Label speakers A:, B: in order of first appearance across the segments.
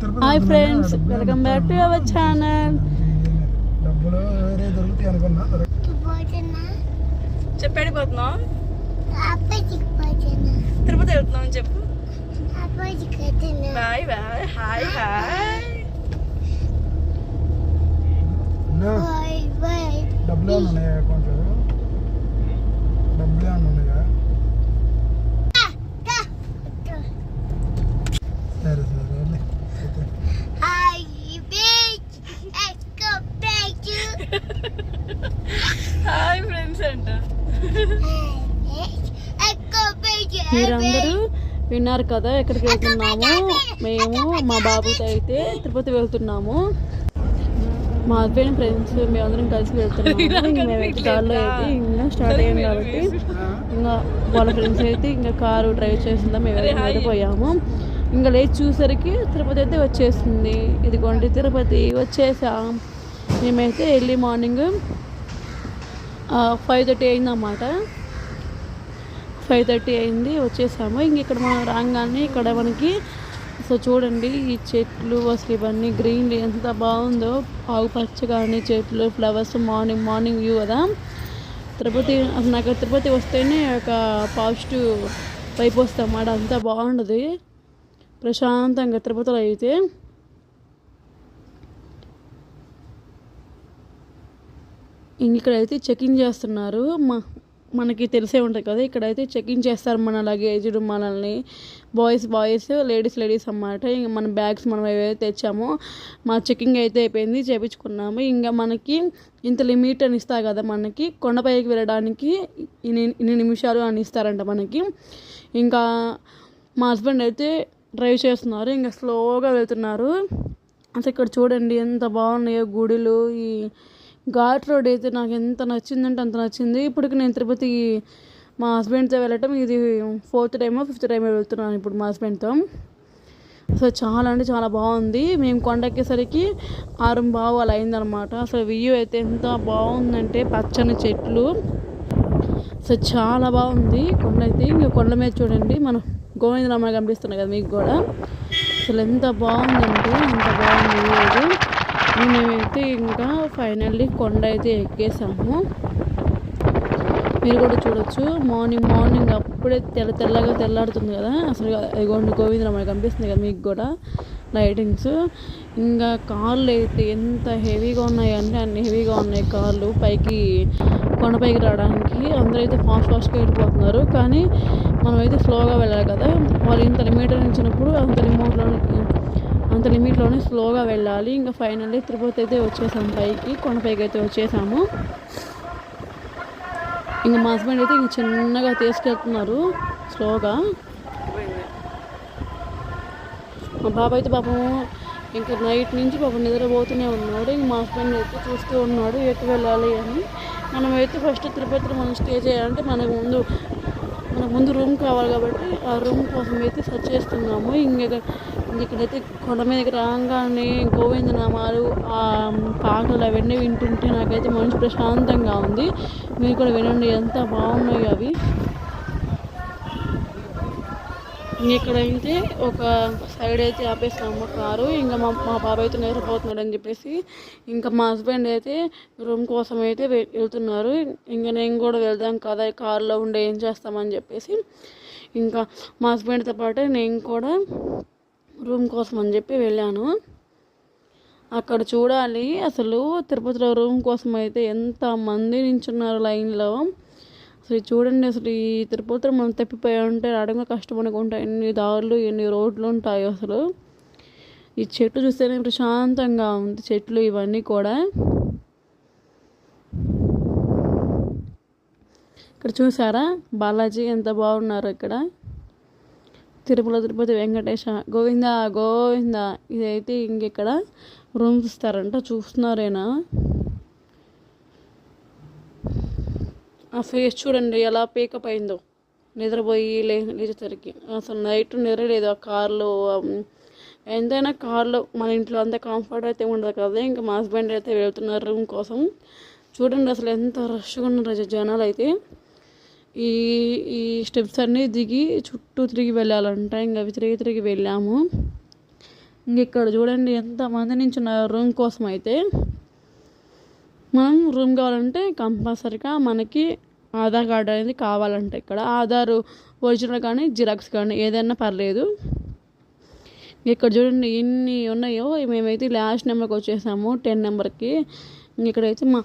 A: Hi. Friends welcome back to our channel
B: దొరక-
A: చెప్పడిపోతున్నాం తిరుపతి వెళ్తున్నాం చెప్పు. బాయ్ బాయ్ హాయ్ హాయ్
B: డబ్బులు డబ్బులు ఏమైనా ఉన్నాయా సరే సరే వెళ్ళి. అయితే
A: హాయ్ ఫ్రెండ్స్ అంట మీరందరూ విన్నారు కదా ఎక్కడికి వెళ్తున్నాము? మేము మా బాబుతో అయితే తిరుపతి వెళ్తున్నాము. మా హస్బెండ్ ఫ్రెండ్స్ మేమందరం కలిసి వెళ్తున్నాము. మేమైతే కార్లో అయితే ఇంకా స్టార్ట్ అయ్యాం కాబట్టి ఇంకా వాళ్ళ ఫ్రెండ్స్ అయితే ఇంకా కారు డ్రైవ్ చేసిందా మేము అయితే పోయాము ఇంకా లేచి చూసరికి తిరుపతి అయితే వచ్చేసింది ఇదిగోండి తిరుపతి వచ్చేసాం. మేమైతే ఎర్లీ మార్నింగ్ ఫైవ్ థర్టీ అయిందన్నమాట. ఫైవ్ థర్టీ అయింది వచ్చేసాము. ఇంక ఇక్కడ మనం రాగానే ఇక్కడ మనకి సో చూడండి ఈ చెట్లు అసలు ఇవన్నీ గ్రీనరీ ఎంత బాగుందో. ఆకుపచ్చ కానీ చెట్లు ఫ్లవర్స్ మార్నింగ్ మార్నింగ్ వ్యూ కదా. తిరుపతి అసలు నాకు తిరుపతి వస్తేనే ఒక పాజిటివ్ వైపు వస్తామాట అంతా బాగుండదు. ప్రశాంతంగా తిరుపతిలో అయితే. ఇక్కడైతే చెకింగ్ చేస్తున్నారు. మా మనకి తెలిసే ఉంటుంది కదా ఇక్కడైతే చెకింగ్ చేస్తారు మన లగేజ్ మనల్ని. బాయ్స్ బాయ్స్ లేడీస్ లేడీస్ అన్నమాట. ఇంకా మన బ్యాగ్స్ మనం ఏవైతే తెచ్చామో మా చెకింగ్ అయితే అయిపోయింది చేపించుకున్నాము. ఇంకా మనకి ఇంత లిమిట్ అని ఇస్తారు కదా మనకి కొండపైకి వెళ్ళడానికి ఇన్ని ఇన్ని నిమిషాలు అని ఇస్తారంట మనకి. ఇంకా మా హస్బెండ్ అయితే డ్రైవ్ చేస్తున్నారు ఇంకా స్లోగా వెళ్తున్నారు. అసలు ఇక్కడ చూడండి ఎంత బాగున్నాయో గుడులు ఈ ఘాట్ రోడ్ అయితే నాకు ఎంత నచ్చిందంటే అంత నచ్చింది. ఇప్పటికి నేను తిరుపతి మా హస్బెండ్తో వెళ్ళటం ఇది ఫోర్త్ టైమో ఫిఫ్త్ టైమో వెళ్తున్నాను ఇప్పుడు మా హస్బెండ్తో అసలు చాలా అంటే చాలా బాగుంది. మేము కొండెక్కేసరికి ఆరు బావు అలా అయిందనమాట అసలు వ్యూ అయితే ఎంత బాగుందంటే పచ్చని చెట్లు. అసలు చాలా బాగుంది. కొండ అయితే ఇంకా కొండ మీద చూడండి. మనం గోవిందరామ కనిపిస్తున్నాయి కదా మీకు కూడా. అసలు ఎంత బాగుందంటే అంత బాగుంది వ్యూ మేమైతే ఇంకా ఫైనల్లీ కొండ అయితే ఎక్కేసాము. మీరు కూడా చూడొచ్చు. మార్నింగ్ మార్నింగ్ అప్పుడే తెల్ల తెల్లగా తెల్లాడుతుంది కదా. అసలు ఇదిగోండి గోవిందరామ కనిపిస్తుంది కదా మీకు కూడా లైటింగ్స్. ఇంకా కార్లు అయితే ఎంత హెవీగా ఉన్నాయి అంటే అన్ని హెవీగా ఉన్నాయి కార్లు. పైకి కొండపైకి రావడానికి అందరూ అయితే ఫాస్ట్ ఫాస్ట్గా వెళ్ళిపోతున్నారు. కానీ మనమైతే స్లోగా వెళ్ళాలి కదా. వాళ్ళు ఇంత మీటర్ నుంచినప్పుడు అంత రిమోట్లో అంత లిమిట్లోనే స్లోగా వెళ్ళాలి. ఇంకా ఫైనల్లీ తిరుపతి అయితే వచ్చేసాము పైకి కొండపైకి అయితే వచ్చేసాము. ఇంకా మా హస్బెండ్ అయితే ఇంక చిన్నగా తీసుకెళ్తున్నారు స్లోగా మా బాబు అయితే పాపం ఇంకా నైట్ నుంచి పాపం నిద్రపోతూనే ఉన్నాడు. ఇంక మా హస్బెండ్ అయితే చూస్తూ ఉన్నాడు ఎటు వెళ్ళాలి అని. మనమైతే ఫస్ట్ తిరుపతిలో మనం స్టే చేయాలంటే మనకు ముందు మనకు ముందు రూమ్ కావాలి కాబట్టి ఆ రూమ్ కోసం అయితే సెర్చ్ చేస్తున్నాము. ఇంకా ఇక్కడైతే కొండ మీదకి రాగానే గోవింద నామాలు ఆ పాటలు అవన్నీ వింటుంటే నాకైతే మనసు ప్రశాంతంగా ఉంది. మీరు కూడా వినండి ఎంత బాగున్నాయి అవి. ఇక్కడైతే ఒక సైడ్ అయితే ఆపేసాము కారు. ఇంకా మా మా బాబాయ్ అయితే నిద్రపోతున్నాడు అని చెప్పేసి ఇంకా మా హస్బెండ్ అయితే రూమ్ కోసం అయితే వెళ్తున్నారు. ఇంకా నేను కూడా వెళ్దాం కదా కార్లో ఉండే ఏం చేస్తామని చెప్పేసి. ఇంకా మా హస్బెండ్తో పాటు నేను కూడా రూమ్ కోసం అని చెప్పి వెళ్ళాను. అక్కడ చూడాలి. అసలు తిరుపతిలో రూమ్ కోసం అయితే ఎంత మంది నించున్నారు లైన్లో. అసలు చూడండి అసలు ఈ తిరుపతిలో మనం తప్పిపోయి ఉంటే రావడంగా కష్టం అనుకుంటా ఎన్ని దారులు ఎన్ని రోడ్లు ఉంటాయి అసలు. ఈ చెట్లు చూస్తేనే ప్రశాంతంగా ఉంది చెట్లు ఇవన్నీ కూడా. ఇక్కడ చూసారా? బాలాజీ ఎంత బాగున్నారు ఇక్కడ. తిరుమల తిరుపతి వెంకటేశ గోవింద గోవింద. ఇదైతే ఇంకెక్కడ రూమ్స్ ఇస్తారంట చూస్తున్నారేనా? ఆ ఫేస్ చూడండి ఎలా పేకప్ అయిందో. నిద్రపోయి లే లేచేసరికి. అసలు నైట్ నిద్ర లేదు ఆ కార్లో ఎంతైనా కార్లో మన ఇంట్లో అంత కంఫర్ట్ అయితే ఉండదు కదా. ఇంకా మా హస్బెండ్ అయితే వెళ్తున్నారు రూమ్ కోసం. చూడండి అసలు ఎంత రష్గా ఉన్నారు జనాలు అయితే ఈ ఈ స్టెప్స్ అన్నీ దిగి చుట్టూ తిరిగి వెళ్ళాలంట. ఇంకా అవి తిరిగి తిరిగి వెళ్ళాము. ఇంక ఇక్కడ చూడండి ఎంతమంది నుంచి రూమ్ కోసం అయితే. మనం రూమ్ కావాలంటే కంపల్సరీగా మనకి ఆధార్ కార్డు అనేది కావాలంటే ఇక్కడ. ఆధార్ ఒరిజినల్ కానీ జిరాక్స్ కానీ ఏదైనా పర్లేదు. ఇక్కడ చూడండి ఎన్ని ఉన్నాయో. మేమైతే లాస్ట్ నెంబర్కి వచ్చేసాము టెన్ నెంబర్కి. ఇక్కడైతే మా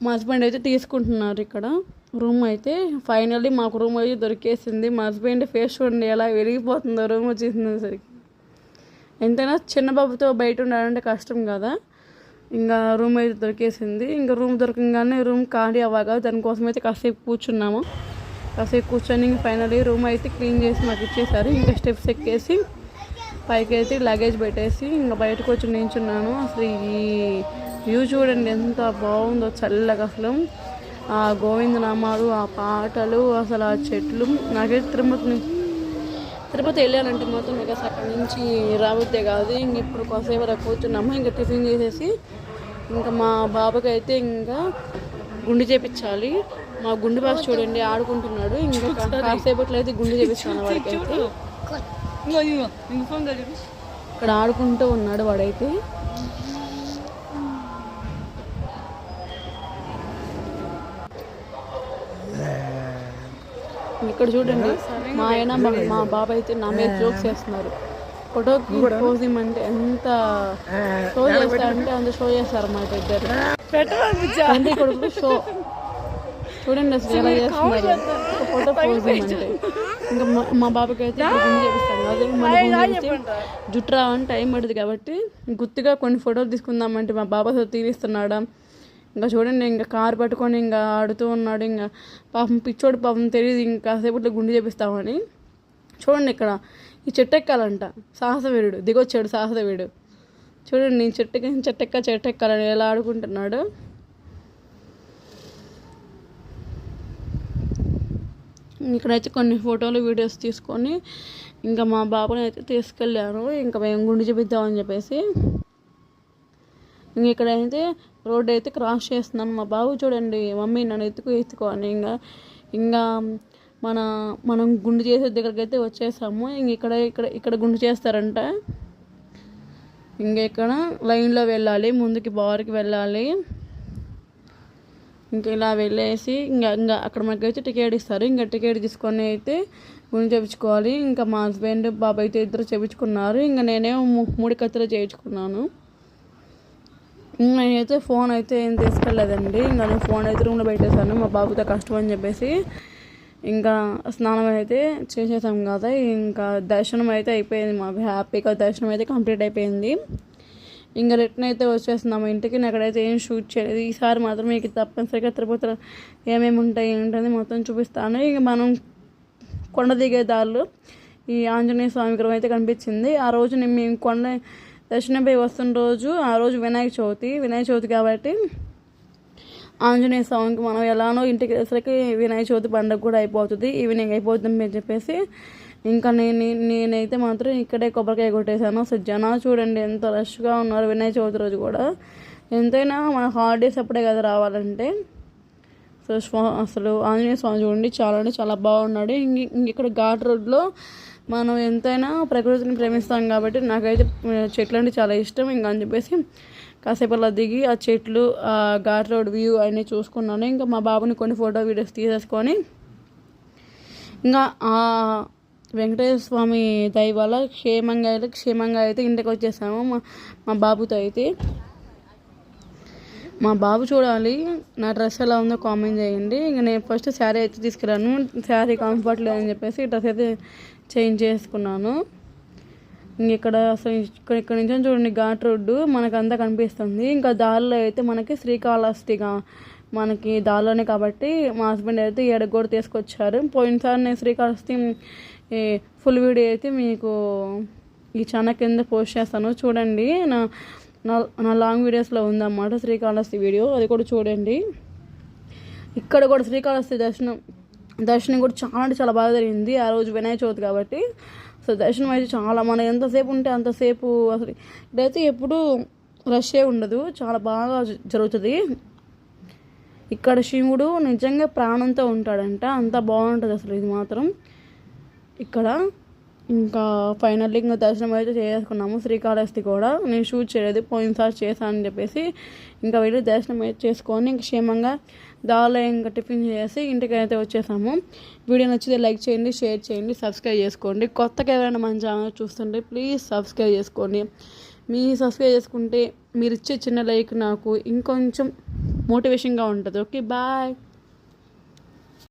A: మా హస్బెండ్ అయితే తీసుకుంటున్నారు ఇక్కడ. రూమ్ అయితే ఫైనల్లీ మాకు రూమ్ అయితే దొరికేసింది. మా హస్బెండ్ ఫేస్ చూడండి ఎలా వెలిగిపోతుందో రూమ్ వచ్చేసినసరికి ఎంతైనా చిన్న బాబుతో బయట ఉండాలంటే కష్టం కదా. ఇంకా రూమ్ అయితే దొరికేసింది. ఇంకా రూమ్ దొరకంగానే రూమ్ ఖాళీ అవ్వగా దానికోసం అయితే కాసేపు కూర్చున్నాము. కాసేపు కూర్చొని ఇంకా ఫైనల్లీ రూమ్ అయితే క్లీన్ చేసి మాకు ఇచ్చేసారు. ఇంకా స్టెప్స్ ఎక్కేసి పైకి అయితే లగేజ్ పెట్టేసి ఇంకా బయటకు వచ్చి నించున్నాను. అసలు ఈ వ్యూ చూడండి ఎంత బాగుందో చల్లగా అసలు. ఆ గోవిందనామాలు ఆ పాటలు అసలు ఆ చెట్లు నాకైతే తిరుపతి తిరుపతి వెళ్ళాలంటే మాత్రం ఇక అక్కడి నుంచి రాబోతే కాదు. ఇంక ఇప్పుడు కాసేపు అలా కూర్చున్నాము. ఇంకా టిఫిన్ చేసేసి ఇంకా మా బాబుకి అయితే ఇంకా గుండు చేపించాలి. మా గుండు బాగా చూడండి ఆడుకుంటున్నాడు. ఇంకా కాసేపట్లో అయితే గుండు చేపిస్తాను వాడికి అయితే ఇక్కడ ఆడుకుంటూ ఉన్నాడు వాడైతే. ఇక్కడ చూడండి. మా ఆయన మా మా బాబాయ్ అయితే నా మీద జోక్స్ చేస్తున్నారు ఫోటోకి పోజ్ ఇమ్మంటే ఎంత షో చేస్తారంటే అంత షో చేస్తారు అన్నమాట ఇద్దరు. తండ్రి కొడుకు షో చూడండి అసలు ఎలా చేస్తున్నారు. ఒక ఫోటో పోజ్ ఇమ్మంటే. ఇంకా మా- మా బాబాకి అయితే చేపిస్తాను. అదే మన జుట్టు రావని టైం పడుతుంది కాబట్టి గుర్తుగా కొన్ని ఫోటోలు తీసుకుందామంటే మా బాబా అసలు తీరిస్తున్నాడా ఇంకా చూడండి ఇంకా కారు పట్టుకొని ఇంకా ఆడుతూ ఉన్నాడు. ఇంకా పాపం పిచ్చోడు పాపం తెలియదు ఇంకా సేపట్లో గుండు చేపిస్తామని. చూడండి ఇక్కడ ఈ చెట్టు ఎక్కాలంట సాహసవీరుడు దిగొచ్చాడు సాహసవీరుడు. చూడండి నేను చెట్టుకి చెట్టెక్క చెట్టెక్కాలని ఎలా ఆడుకుంటున్నాడు. ఇక్కడైతే కొన్ని ఫోటోలు వీడియోస్ తీసుకొని ఇంకా మా బాబుని అయితే తీసుకెళ్ళాను. ఇంకా మేము గుండు చూపిద్దామని చెప్పేసి ఇంక ఇక్కడైతే రోడ్ అయితే క్రాస్ చేస్తున్నాను. మా బాబు చూడండి మమ్మీ నన్ను ఎత్తుకు ఎత్తుకో అని ఇంకా ఇంకా మన మనం గుండు చేసే దగ్గరికి అయితే వచ్చేసాము. ఇంక ఇక్కడ ఇక్కడ ఇక్కడ గుండు చేస్తారంట. ఇంక ఇక్కడ లైన్లో వెళ్ళాలి ముందుకి బార్కి వెళ్ళాలి. ఇంకా ఇలా వెళ్ళేసి ఇంకా ఇంకా అక్కడ మనకైతే టికెట్ ఇస్తారు. ఇంకా టికెట్ తీసుకొని అయితే గుండు చేయించుకోవాలి ఇంకా మా హస్బెండ్ బాబాయ్ అయితే ఇద్దరు చేయించుకున్నారు ఇంకా నేనే ము- మూడు కత్తిలో చేయించుకున్నాను. నేనైతే ఫోన్ అయితే ఏం తీసుకెళ్ళలేదండి. ఇంకా నేను ఫోన్ అయితే రూమ్లో పెట్టేశాను. మా బాబుతో కష్టం అని చెప్పేసి ఇంకా స్నానం అయితే చేసేసాం కదా. ఇంకా దర్శనం అయితే అయిపోయింది మాకు హ్యాపీగా దర్శనం అయితే కంప్లీట్ అయిపోయింది. ఇంకా రిటర్న్ అయితే వచ్చేస్తున్నాము ఇంటికి నేను ఎక్కడైతే ఏం షూట్ చేయలేదు. ఈసారి మాత్రం మీకు తప్పనిసరిగా తిరుపతిలో ఏమేమి ఉంటాయి ఏంటని మొత్తం చూపిస్తాను. ఇక మనం కొండ దిగే దారిలో ఈ ఆంజనేయ స్వామి విగ్రహం అయితే కనిపించింది. ఆ రోజు నేను మేము కొండ దర్శనంపై వస్తున్న రోజు ఆ రోజు వినాయక చవితి. వినాయక చవితి కాబట్టి ఆంజనేయ స్వామికి మనం ఎలానో ఇంటికి వచ్చేసరికి వినాయక చవితి పండుగ కూడా అయిపోతుంది. ఈవినింగ్ అయిపోతుంది అని చెప్పేసి ఇంకా నేను నేనైతే మాత్రం ఇక్కడే కొబ్బరికాయ కొట్టేశాను. అసలు జనాలు చూడండి ఎంత రష్గా ఉన్నారు వినాయక చవితి రోజు కూడా. ఎంతైనా మన హాలిడేస్ అప్పుడే కదా రావాలంటే. సో స్వా- అసలు ఆంజనేయ స్వామి చూడండి చాలా అంటే చాలా బాగున్నాడు. ఇంక ఇక్కడ ఘాట్ రోడ్లో మనం ఎంతైనా ప్రకృతిని ప్రేమిస్తాం కాబట్టి నాకైతే చెట్లు అంటే చాలా ఇష్టం. ఇంకా అని చెప్పేసి కాసేపు అలా దిగి ఆ చెట్లు ఆ ఘాట్ రోడ్ వ్యూ అన్నీ చూసుకున్నాను. ఇంకా మా బాబుని కొన్ని ఫోటో వీడియోస్ తీసేసుకొని ఇంకా ఆ వెంకటేశ్వర స్వామి దయ వల్ల క్షేమంగా అయితే క్షేమంగా అయితే ఇంటికి వచ్చేసాము. మా మా బాబుతో అయితే. మా బాబు చూడాలి. నా డ్రెస్ ఎలా ఉందో కామెంట్ చేయండి. ఇంకా నేను ఫస్ట్ శారీ అయితే తీసుకురాను శారీ కంఫర్ట్ లేదని చెప్పేసి డ్రెస్ అయితే చేంజ్ చేసుకున్నాను. ఇంకెక్కడ అసలు ఇక్కడ ఇక్కడ నుంచి చూడండి ఘాట్ రోడ్డు మనకు అంతా కనిపిస్తుంది. ఇంకా దారిలో అయితే మనకి శ్రీకాళహస్తిగా మనకి దారిలోనే కాబట్టి మా హస్బెండ్ అయితే ఏడకు కూడా తీసుకొచ్చారు. పోయినసారి నేను శ్రీకాళహస్తి ఫుల్ వీడియో అయితే మీకు ఈ ఛానల్ కింద పోస్ట్ చేస్తాను. చూడండి నా నా నా లాంగ్ వీడియోస్లో ఉందన్నమాట శ్రీకాళహస్తి వీడియో. అది కూడా చూడండి. ఇక్కడ కూడా శ్రీకాళహస్తి దర్శనం దర్శనం కూడా చాలా అంటే చాలా బాగా జరిగింది. ఆ రోజు వినాయక చవితి కాబట్టి. సో దర్శనం అయితే చాలా మనం ఎంతసేపు ఉంటే అంతసేపు అసలు ఇక్కడైతే ఎప్పుడూ రష్యే ఉండదు. చాలా బాగా జ- జరుగుతుంది. ఇక్కడ శివుడు నిజంగా ప్రాణంతో ఉంటాడంట. అంత బాగుంటుంది అసలు ఇది మాత్రం. ఇక్కడ ఇంకా ఫైనల్లీ ఇంకా దర్శనం అయితే చేసుకున్నాము. శ్రీకాళహస్తి కూడా. నేను షూట్ చేయలేదు. పోయినసారి చేశాను అని చెప్పేసి ఇంకా వెళ్ళి దర్శనం అయితే చేసుకొని ఇంక క్షేమంగా దారిలో ఇంకా టిఫిన్ చేసి ఇంటికి అయితే వచ్చేసాము. వీడియో నచ్చితే లైక్ చేయండి షేర్ చేయండి సబ్స్క్రైబ్ చేసుకోండి. కొత్తగా ఎవరైనా మన ఛానల్ చూస్తుంటే ప్లీజ్ సబ్స్క్రైబ్ చేసుకోండి. మీ సబ్స్క్రైబ్ చేసుకుంటే మీరు ఇచ్చే చిన్న లైక్ నాకు ఇంకొంచెం మోటివేషన్గా ఉంటుంది. Okay bye.